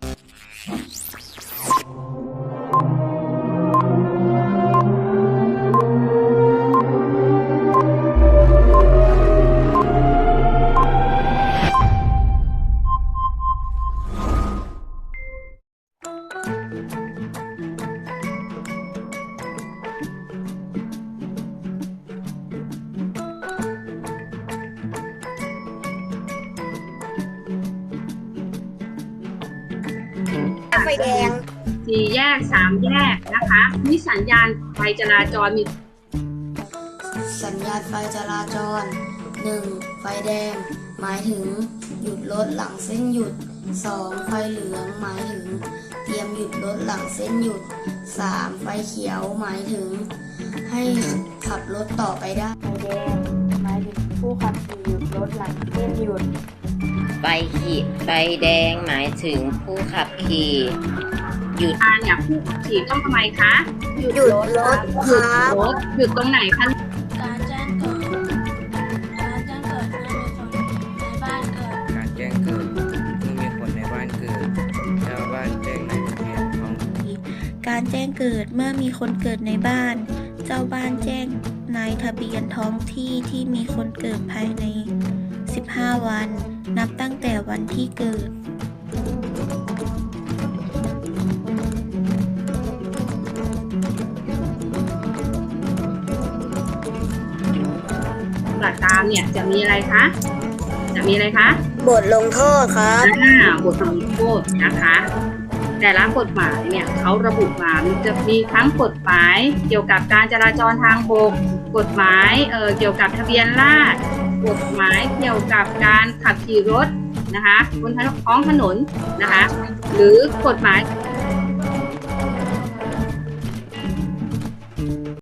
Thanks. ไฟแดงสี่แยกสามแยกนะคะมีสัญญาณไฟจราจรมีสัญญาณไฟจราจร 1. ไฟแดง หมายถึง หยุดรถหลังเส้นหยุด 2. ไฟเหลือง หมายถึง เตรียมหยุดรถหลังเส้นหยุด 3. ไฟเขียว หมายถึง ให้ขับรถต่อไปได้ ไฟแดง หมายถึงผู้ขับขี่หยุดรถหลังเส้นหยุด ไฟขีไฟแดงหมายถึงผู้ขับขี่หยุดการเนี่ยผู้ขับขี่ต้องทำไมคะหยุดรถครับรถหยุดตรงไหนคะ การแจ้งเกิด การแจ้งเกิดเมื่อมีคนในบ้านเกิด การแจ้งเกิดเมื่อมีคนในบ้านเกิดเจ้าบ้านแจ้งในทะเบียนท้องการแจ้งเกิดเมื่อมีคนเกิดในบ้าน เจ้าบ้านแจ้งนายทะเบียนท้องที่ที่มีคนเกิดภายใน 15วัน นับตั้งแต่วันที่เกิดหลักการเนี่ยจะมีอะไรคะ จะมีอะไรคะ บทลงโทษครับอ่าบทลงโทษนะคะ แต่ละกฎหมายเนี่ยเขาระบุมา มันจะมีทั้งกฎหมายเกี่ยวกับการจราจรทางบก กฎหมายเอ่อเกี่ยวกับทะเบียนราษฎร์ กฎหมายเกี่ยวกับการขับขี่รถนะคะบนท้องถนนนะคะ หรือกฎหมาย